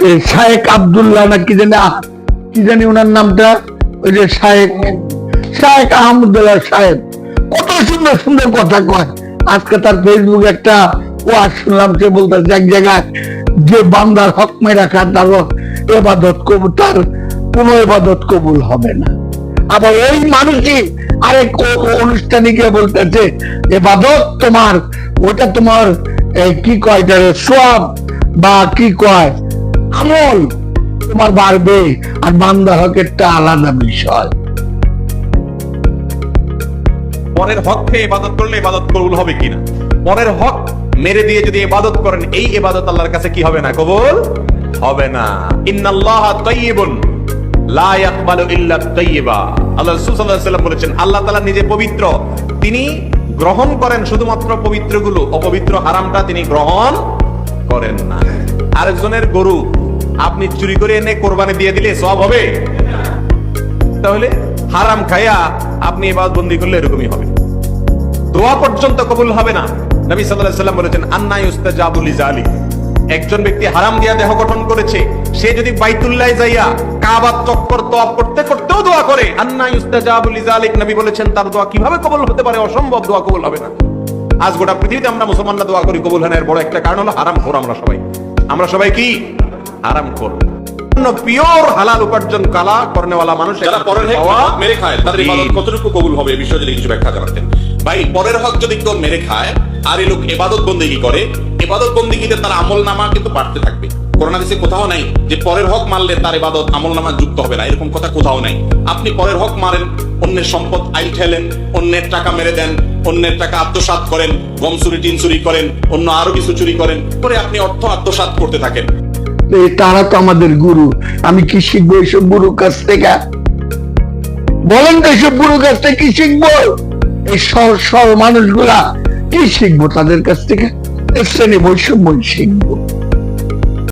শায়েক আব্দুল্লাহ না কি জানি কি জানি ওনার নামটা? ওই যে শায়েক শায়েক আহমদুল্লাহ সাহেব। কত সুন্দর সুন্দর কথা কয়। আজকে তার ফেসবুকে একটা ওয়াজ শুনলাম, সে বলতেছে, এক জায়গায় যে বান্দার হক মেরা খান তার এবাদত কবুল, তার কোন এবাদত কবুল হবে না। আবার ওই মানুষই আরেক অনুষ্ঠানে গিয়ে বলতেছে, এবাদত তোমার ওটা তোমার কি কয় সব বা কি কয়? আমল তোমার বাড়বে আর বান্দা হকেরটা আলাদা বিষয়। পরের হক খেয়ে ইবাদত করলে ইবাদত কবুল হবে কিনা? পরের হক মেরে দিয়ে যদি ইবাদত করেন, এই ইবাদত আল্লাহর কাছে কি হবে না? কবুল হবে না। ইন্নাল্লাহ তাইয়িবুন, লা ইয়াকবালু ইল্লা তাইয়িবা। আল্লাহ রাসূল সাল্লাল্লাহু আলাইহি ওয়াসাল্লাম বলেছেন, আল্লাহ তাআলা নিজে পবিত্র। তিনি গ্রহণ করেন শুধুমাত্র পবিত্রগুলো, অপবিত্র হারামটা তিনি গ্রহণ করেন না। আরেকজনের গরু আপনি চুরি করে এনে কোরবানি দিয়ে দিলে সব হবে। তাহলে হারাম খায়া আপনি এবার বন্দি করলে এরকমই হবে। দোয়া পর্যন্ত কবুল হবে না। নবী আলাইহি সাল্লাম বলেছেন, আন্না ইউস্তাজাবু লিজালি একজন ব্যক্তি হারাম দিয়া দেহ গঠন করেছে, সে যদি বাইতুল্লাহ যাইয়া কাবা চক্কর তওয়াফ করতে করতেও দোয়া করে, আন্না ইউস্তাজাবু লিজালিক। নবী বলেছেন, তার দোয়া কীভাবে কবুল হতে পারে? অসম্ভব দোয়া কবুল হবে না। আজ গোটা পৃথিবীতে আমরা মুসলমানরা দোয়া করি, কবুল না। এর বড় একটা কারণ হলো হারাম খোর আমরা সবাই। আমরা সবাই কি? হারাম খোর পিওর হালাল উপার্জন কালা করনেওয়ালা মানুষ যারা পরের হক মেরে খায় তাদের ইবাদত কতটুকু কবুল হবে এই বিষয়ে যদি কিছু ব্যাখ্যা জানাতেন। ভাই পরের হক যদি কেউ মেরে খায় আর এই লোক এবাদত বন্দেগি করে? এবাদত বন্দেগিতে তার আমল নামা কিন্তু বাড়তে থাকবে। করোনা দেশে কোথাও নাই যে পরের হক মারলে তার ইবাদত আমল নামা যুক্ত হবে না এরকম কথা কোথাও নাই। আপনি পরের হক মারেন অন্যের সম্পদ আইল ঠেলেন অন্যের টাকা মেরে দেন অন্যের টাকা আত্মসাৎ করেন গম চুরি টিন চুরি করেন অন্য আরও কিছু চুরি করেন পরে আপনি অর্থ আত্মসাৎ করতে থাকেন। তারা তো আমাদের গুরু। আমি কি শিখব এইসব গুরুর কাছ থেকে? বলেন তো এইসব গুরুর কাছ থেকে কি শিখব? এই সহজ সরল মানুষগুলা কি শিখব তাদের কাছ থেকে? শ্রেণি বৈষম্য শিখব।